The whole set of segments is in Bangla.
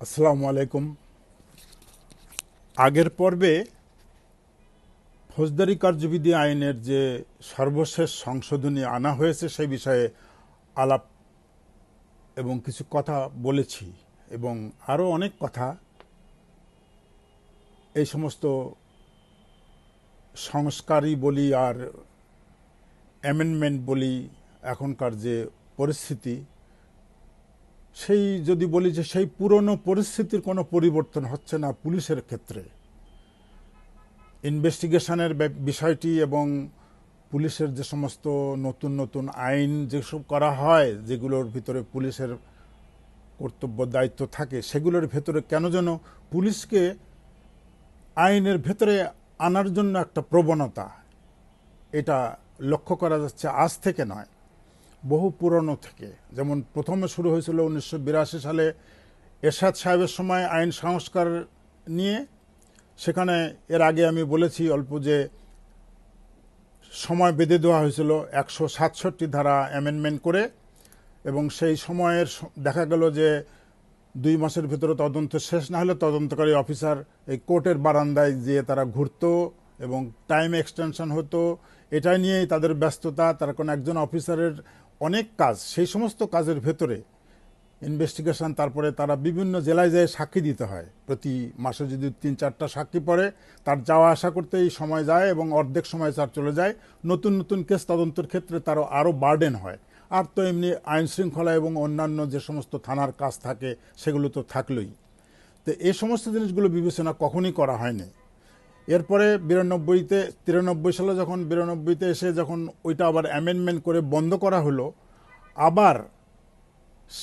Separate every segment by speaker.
Speaker 1: আসসালামু আলাইকুম। আগের পর্বে ফৌজদারি কার্যবিধি আইনের যে সর্বশেষ সংশোধনী আনা হয়েছে সেই বিষয়ে আলাপ এবং কিছু কথা বলেছি এবং আরও অনেক কথা এই সমস্ত সংস্কারই বলি আর অ্যামেন্ডমেন্ট বলি এখনকার যে পরিস্থিতি সেই যদি বলি যে সেই পুরনো পরিস্থিতির কোনো পরিবর্তন হচ্ছে না পুলিশের ক্ষেত্রে, ইনভেস্টিগেশনের বিষয়টি এবং পুলিশের যে সমস্ত নতুন নতুন আইন যেসব করা হয়, যেগুলোর ভিতরে পুলিশের কর্তব্য, দায়িত্ব থাকে, সেগুলোর ভেতরে কেন যেন পুলিশকে আইনের ভেতরে আনার জন্য একটা প্রবণতা, এটা লক্ষ্য করা যাচ্ছে আজ থেকে নয়। বহু পুরনো থেকে। যেমন প্রথমে শুরু হয়েছিল উনিশশো বিরাশি সালে এরশাদ সাহেবের সময় আইন সংস্কার নিয়ে। সেখানে এর আগে আমি বলেছি অল্প যে সময় বেঁধে দেওয়া হয়েছিল একশো সাতষট্টি ধারা অ্যামেন্ডমেন্ট করে এবং সেই সময়ের দেখা গেল যে দুই মাসের ভিতরে তদন্ত শেষ, না হলে তদন্তকারী অফিসার এই কোর্টের বারান্দায় যেয়ে তারা ঘুরতো এবং টাইম এক্সটেনশন হতো। এটা নিয়েই তাদের ব্যস্ততা। তার কোনো একজন অফিসারের অনেক কাজ, সেই সমস্ত কাজের ভেতরে ইনভেস্টিগেশন তারপরে তারা বিভিন্ন জেলায় যেয়ে সাক্ষী দিতে হয়। প্রতি মাসে যদি তিন, চারটা সাক্ষী পড়ে, তার যাওয়া আসা করতেই সময় যায় এবং অর্ধেক সময় তার চলে যায়। নতুন নতুন কেস তদন্তের ক্ষেত্রে তারও আরও বার্ডেন হয়। আর তো এমনি আইন শৃঙ্খলা এবং অন্যান্য যে সমস্ত থানার কাজ থাকে, সেগুলো তো থাকলোই। তো এই সমস্ত জিনিসগুলো বিবেচনা কখনই করা হয়নি। এরপরে বিরানব্বইতে, তিরানব্বই সালে যখন বিরানব্বইতে এসে যখন ওইটা আবার অ্যামেন্ডমেন্ট করে বন্ধ করা হলো, আবার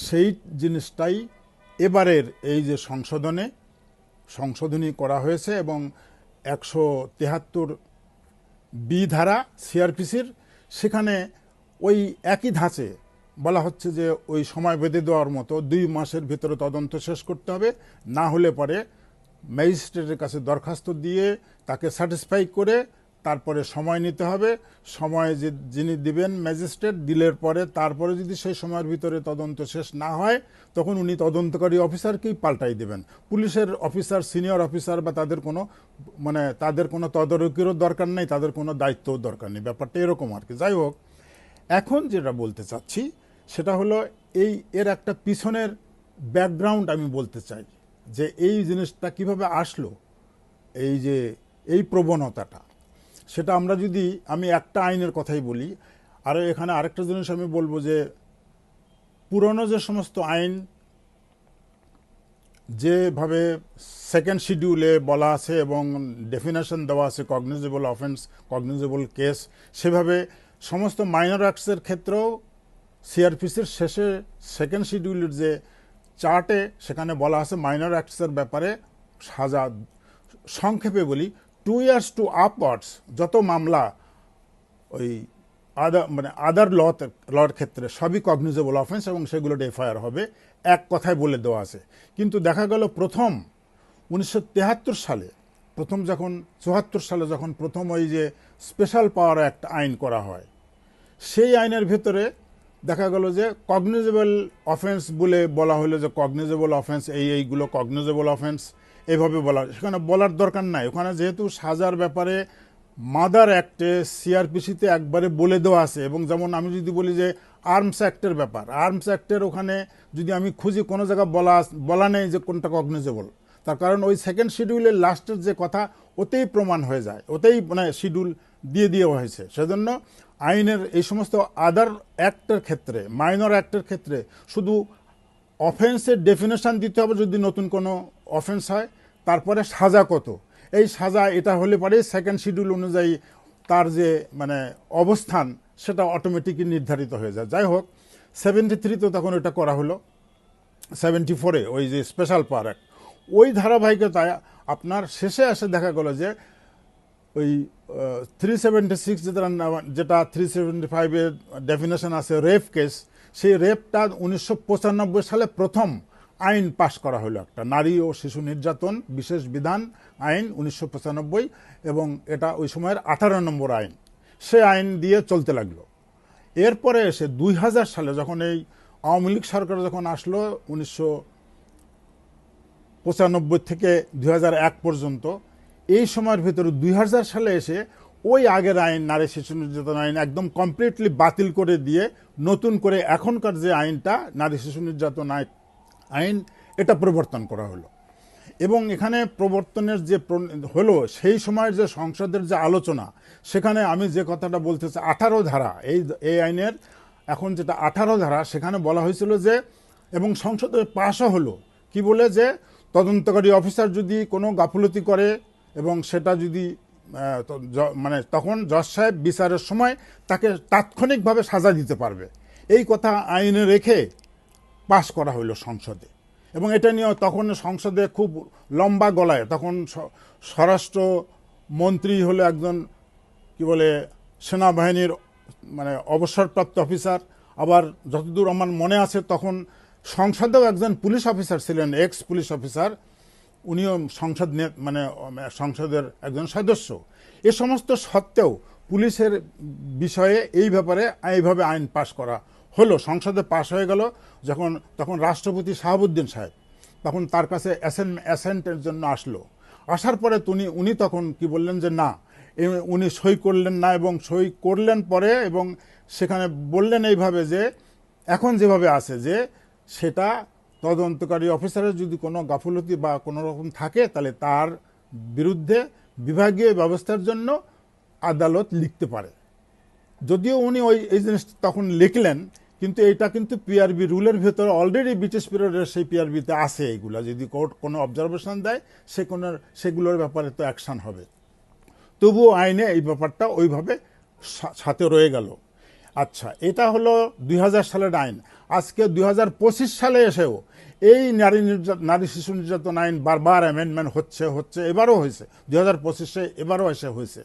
Speaker 1: সেই জিনিসটাই এবারের এই যে সংশোধনে সংশোধনী করা হয়েছে এবং একশো তেহাত্তর বি ধারা সিআরপিসির সেখানে ওই একই ধাঁচে বলা হচ্ছে যে ওই সময় বেঁধে দেওয়ার মতো দুই মাসের ভিতরে তদন্ত শেষ করতে হবে, না হলে পরে ম্যাজিস্ট্রেটের কাছে দরখাস্ত দিয়ে তাকে স্যাটিসফাই করে তারপরে সময় নিতে হবে। সময় যে যিনি দিবেন ম্যাজিস্ট্রেট, দিলের পরে, তারপরে যদি সেই সময়ের ভিতরে তদন্ত শেষ না হয়, তখন উনি তদন্তকারী অফিসারকেই পাল্টাই দেবেন। পুলিশের অফিসার, সিনিয়র অফিসার বা তাদের কোনো মানে তাদের কোনো তদারকিরও দরকার নেই, তাদের কোনো দায়িত্বও দরকার নেই। ব্যাপারটা এরকম আর কি। যাই হোক, এখন যেটা বলতে চাচ্ছি, সেটা হলো এই, এর একটা পিছনের ব্যাকগ্রাউন্ড আমি বলতে চাই। যে এই জিনিসটা কীভাবে আসলো, এই যে এই প্রবণতাটা, সেটা আমরা যদি আমি একটা আইনের কথাই বলি, আর এখানে আরেকটা জিনিস আমি বলব যে পুরনো যে সমস্ত আইন যেভাবে সেকেন্ড শিডিউলে বলা আছে এবং ডেফিনেশন দেওয়া আছে কগনিজেবল অফেন্স কগনিজেবল কেস সেভাবে সমস্ত মাইনর অ্যাক্টসের ক্ষেত্রেও সিআরপিসির শেষে সেকেন্ড শিডিউলের যে চার্টে সেখানে বলা আছে মাইনর অ্যাক্টসের ব্যাপারে সাজা, সংক্ষেপে বলি টু ইয়ার্স টু আপওয়ার্ডস যত মামলা ওই আদার মানে আদার ল লর ক্ষেত্রে, সবই কগনিজেবল অফেন্স এবং সেগুলো এফআইআর হবে, এক কথায় বলে দেওয়া আছে। কিন্তু দেখা গেল প্রথম উনিশশো সালে, প্রথম যখন, চুয়াত্তর সালে যখন প্রথম ওই যে স্পেশাল পাওয়ার অ্যাক্ট আইন করা হয়, সেই আইনের ভেতরে দেখা গেল যে কগনিজেবল অফেন্স বলে বলা হলো যে কগনিজেবল অফেন্স এই এইগুলো কগনিজেবল অফেন্স এভাবে বলা সেখানে বলার দরকার নাই। ওখানে যেহেতু সাজার ব্যাপারে মাদার অ্যাক্টে সিআরপিসিতে একবারে বলে দেওয়া আছে। এবং যেমন আমি যদি বলি যে আর্মস অ্যাক্টের ব্যাপার আর্মস অ্যাক্টের ওখানে যদি আমি খুঁজি, কোনো জায়গায় বলা বলা নেই যে কোনটা কগনিজেবল তার কারণ ওই সেকেন্ড শিডিউলের লাস্টের যে কথা, ওতেই প্রমাণ হয়ে যায়। ওতেই মানে শিডিউল দিয়ে দেওয়া হয়েছে। সেজন্য আইনের এই সমস্ত আদার অ্যাক্টের ক্ষেত্রে মাইনর অ্যাক্টের ক্ষেত্রে শুধু অফেন্সের ডেফিনেশান দিতে হবে যদি নতুন কোনো অফেন্স হয়, তারপরে সাজা কত? এই সাজা এটা হলে পরে সেকেন্ড শিডিউল অনুযায়ী তার যে মানে অবস্থান, সেটা অটোমেটিকই নির্ধারিত হয়ে যায়। যাই হোক সেভেন্টি থ্রিতে তখন এটা করা হলো। সেভেন্টি ফোরে ওই যে স্পেশাল অ্যাক্ট ওই ধারাবাহিকতায় আপনার শেষে এসে দেখা গেলো যে ওই থ্রি সেভেন্টি সিক্স যেটা যেটা থ্রি সেভেন্টি ফাইভের ডেফিনেশন আছে রেপ কেস সেই রেপটা উনিশশো পঁচানব্বই সালে প্রথম আইন পাশ করা হলো একটা। নারী ও শিশু নির্যাতন বিশেষ বিধান আইন উনিশশো পঁচানব্বই এবং এটা ওই সময়ের আঠারো নম্বর আইন। সে আইন দিয়ে চলতে লাগল। এরপরে এসে দুই হাজার সালে যখন এই আওয়ামী লীগ সরকার যখন আসলো, উনিশশো পঁচানব্বই থেকে দু হাজার এক পর্যন্ত এই সময়ের ভিতরে দুই সালে এসে ওই আগের আইন, নারী শিশু নির্যাতন আইন একদম কমপ্লিটলি বাতিল করে দিয়ে নতুন করে এখনকার যে আইনটা, নারী শিশু নির্যাতন আইন এটা প্রবর্তন করা হলো। এবং এখানে প্রবর্তনের যে হলো, সেই সময়ের যে সংসদের যে আলোচনা, সেখানে আমি যে কথাটা বলতে চাই, আঠারো ধারা, এই এই আইনের এখন যেটা আঠারো ধারা, সেখানে বলা হয়েছিল যে, এবং সংসদে পাশও হলো, কি বলে যে, তদন্তকারী অফিসার যদি কোনো গাফলতি করে এবং সেটা যদি মানে তখন জজ সাহেব বিচারের সময় তাকে তাৎক্ষণিকভাবে সাজা দিতে পারবে। এই কথা আইনে রেখে পাশ করা হলো সংসদে। এবং এটা নিয়ে তখন সংসদে খুব লম্বা গলায়, তখন স্বরাষ্ট্র মন্ত্রী হলো একজন কি বলে, সেনাবাহিনীর মানে অবসরপ্রাপ্ত অফিসার। আবার যতদূর আমার মনে আছে তখন সংসদেও একজন পুলিশ অফিসার ছিলেন এক্স পুলিশ অফিসার। উনিও সংসদ মানে সংসদের একজন সদস্য। এ সমস্ত সত্ত্বেও পুলিশের বিষয়ে এই ব্যাপারে এইভাবে আইন পাশ করা হলো। সংসদে পাশ হয়ে গেল যখন, তখন রাষ্ট্রপতি শাহাবুদ্দিন সাহেব তখন তার কাছে অ্যাসেন্টের জন্য আসলো। আসার পরে তুমি উনি তখন কি বললেন যে, না উনি সই করলেন না এবং সই করলেন পরে এবং সেখানে বললেন এইভাবে যে, এখন যেভাবে আছে যে, সেটা তদন্তকারী অফিসারের যদি কোনো গাফলতি বা কোনো রকম থাকে, তাহলে তার বিরুদ্ধে বিভাগীয় ব্যবস্থার জন্য আদালত লিখতে পারে। যদিও উনি ওই এই জিনিসটা তখন লিখলেন, কিন্তু এটা কিন্তু পিআরবি রুলের ভেতরে অলরেডি ব্রিটিশ পিরিয়ডের সেই পিআরবিতে আছে এইগুলা যদি কোর্ট কোনো অবজারভেশন দেয়, সে কোনো সেগুলোর ব্যাপারে তো অ্যাকশন হবে। তবুও আইনে এই ব্যাপারটা ওইভাবে সাথে রয়ে গেল। আচ্ছা এটা হলো দুই হাজার সালের আইন। আজকে দুই হাজার পঁচিশ সালে এসেও এই নারী নির্যাতন নারী শিশু নির্যাতন আইন বারবার অ্যামেন্ডমেন্ট হচ্ছে হচ্ছে, এবারও হয়েছে। দু হাজার পঁচিশে এবারও এসে হয়েছে।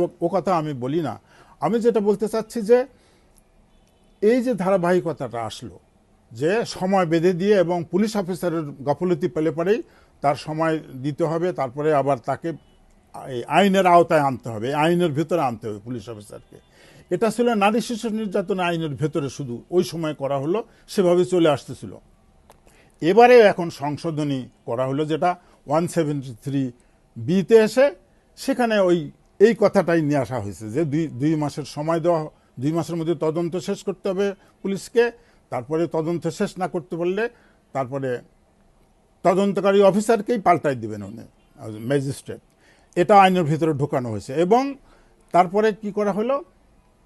Speaker 1: হোক, ও কথা আমি বলি না। আমি যেটা বলতে চাচ্ছি যে, এই যে ধারাবাহিকতাটা আসলো, যে সময় বেঁধে দিয়ে এবং পুলিশ অফিসারের গাফলতি পেলে পরেই তার সময় দিতে হবে, তারপরে আবার তাকে এই আইনের আওতায় আনতে হবে আইনের ভেতরে আনতে হবে পুলিশ অফিসারকে। এটা ছিল নারী শিশু নির্যাতন আইনের ভেতরে শুধু। ওই সময় করা হলো, সেভাবে চলে আসতেছিল। এবারে এখন সংশোধনী করা হলো যেটা ওয়ান সেভেন্টি থ্রি বিতে এসে সেখানে ওই, এই কথাটাই নিয়ে আসা হয়েছে যে দুই দুই মাসের সময় দেওয়া, দুই মাসের মধ্যে তদন্ত শেষ করতে হবে পুলিশকে, তারপরে তদন্ত শেষ না করতে পারলে তারপরে তদন্তকারী অফিসারকেই পাল্টাই দিবেন উনি ম্যাজিস্ট্রেট। এটা আইনের ভিতরে ঢোকানো হয়েছে। এবং তারপরে কি করা হলো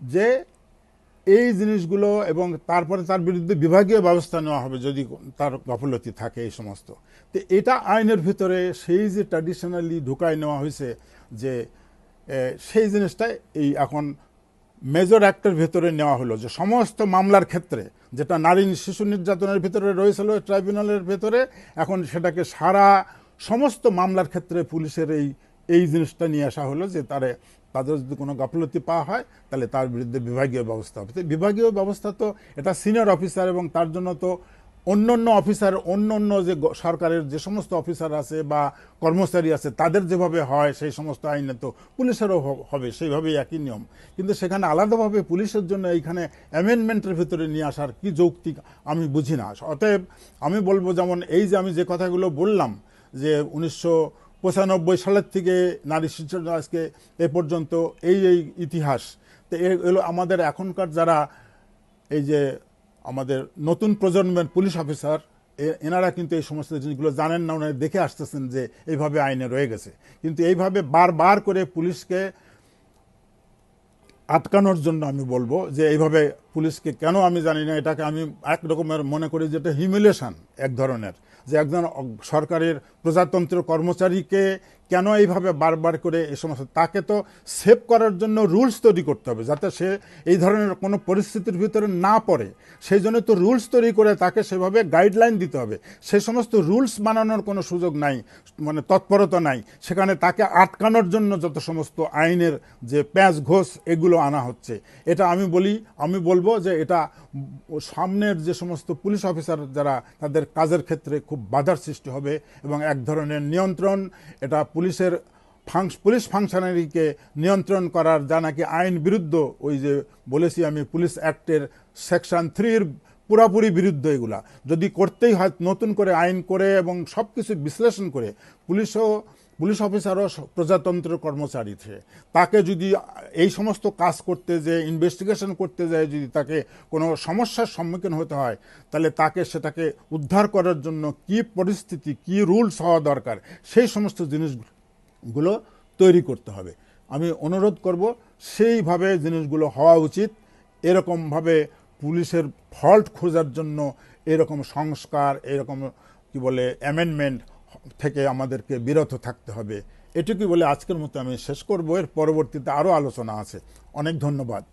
Speaker 1: যে এই জিনিসগুলো এবং তারপরে তার বিরুদ্ধে বিভাগীয় ব্যবস্থা নেওয়া হবে যদি তার গাফলতি থাকে এই সমস্ত। তো এটা আইনের ভিতরে সেই যে ট্র্যাডিশনালি ঢুকায় নেওয়া হয়েছে যে সেই জিনিসটা এই এখন মেজর অ্যাক্টের ভেতরে নেওয়া হলো। যে সমস্ত মামলার ক্ষেত্রে যেটা নারী শিশু নির্যাতনের ভিতরে রয়েছিল ট্রাইব্যুনালের ভেতরে, এখন সেটাকে সারা সমস্ত মামলার ক্ষেত্রে পুলিশের এই এই জিনিসটা নিয়ে আসা হলো যে তারে, তাদের যদি কোনো গাফলতি পাওয়া হয়, তাহলে তার বিরুদ্ধে বিভাগীয় ব্যবস্থা হবে। বিভাগীয় ব্যবস্থা তো এটা সিনিয়র অফিসার এবং তার জন্য তো অন্য অন্য অফিসার অন্য অন্য যে সরকারের যে সমস্ত অফিসার আছে বা কর্মচারী আছে, তাদের যেভাবে হয়, সেই সমস্ত আইনে তো পুলিশেরও হবে, সেইভাবেই একই নিয়ম। কিন্তু সেখানে আলাদাভাবে পুলিশের জন্য এইখানে অ্যামেন্ডমেন্টের ভিতরে নিয়ে আসার কি যৌক্তিক, আমি বুঝি না। অতএব আমি বলব যেমন এই যে আমি যে কথাগুলো বললাম, যে উনিশশো পঁচানব্বই সালের থেকে নারী শিশু আজকে এ পর্যন্ত এই এই ইতিহাস, তো এগুলো আমাদের এখনকার যারা এই যে আমাদের নতুন প্রজন্মের পুলিশ অফিসার এনারা কিন্তু এই সমস্ত জিনিসগুলো জানেন না, ওনারা দেখে আসতেছেন যে এইভাবে আইনে রয়ে গেছে। কিন্তু এইভাবে বারবার করে পুলিশকে আটকানোর জন্য আমি বলব যে এইভাবে পুলিশকে কেন আমি জানি না, এটাকে আমি এক রকমের মনে করি যে এটা হিমিলেশন এক ধরনের। যে একজন সরকারের প্রজাতন্ত্র কর্মচারীকে কেন এইভাবে বারবার করে এই সমস্ত, তাকে তো সেভ করার জন্য রুলস তৈরি করতে হবে যাতে সে এই ধরনের কোনো পরিস্থিতির ভিতরে না পড়ে। সেই জন্য তো রুলস তৈরি করে তাকে সেভাবে গাইডলাইন দিতে হবে। সে সমস্ত রুলস বানানোর কোনো সুযোগ নাই মানে তৎপরতা নাই। সেখানে তাকে আটকানোর জন্য যত সমস্ত আইনের যে প্যাঁচ ঘোষ এগুলো আনা হচ্ছে। এটা আমি বলি, আমি বলব যে এটা সামনের যে সমস্ত পুলিশ অফিসার যারা তাদের কাজের ক্ষেত্রে খুব বাধার সৃষ্টি হবে এবং এক ধরনের নিয়ন্ত্রণ, এটা পুলিশের ফাংশ, পুলিশ ফাংশনারিকে নিয়ন্ত্রণ করার যা নাকি আইন বিরুদ্ধ, ওই যে বলেছি আমি পুলিশ অ্যাক্টের সেকশন থ্রির পুরাপুরি বিরুদ্ধ এগুলা। যদি করতেই হয়, নতুন করে আইন করে এবং সব কিছু বিশ্লেষণ করে, পুলিশও পুলিশ অফিসারও প্রজাতন্ত্রের কর্মচারী তাকে যদি এই সমস্ত কাজ করতে যে ইনভেস্টিগেশন করতে যায়, যদি তাকে কোনো সমস্যার সম্মুখীন হতে হয়, তাহলে তাকে সেটাকে উদ্ধার করার জন্য কি পরিস্থিতি, কি রুলস হওয়া দরকার, সেই সমস্ত জিনিসগুলো তৈরি করতে হবে। আমি অনুরোধ করব, সেইভাবে জিনিসগুলো হওয়া উচিত। এরকমভাবে পুলিশের ফল্ট খোঁজার জন্য এরকম সংস্কার, এরকম কি বলে অ্যামেন্ডমেন্ট থেকে আমাদেরকে বিরত থাকতে হবে। এটুকুই বলে আজকের মতো আমি শেষ করব। এর পরবর্তীতে আরও আলোচনা আছে। অনেক ধন্যবাদ।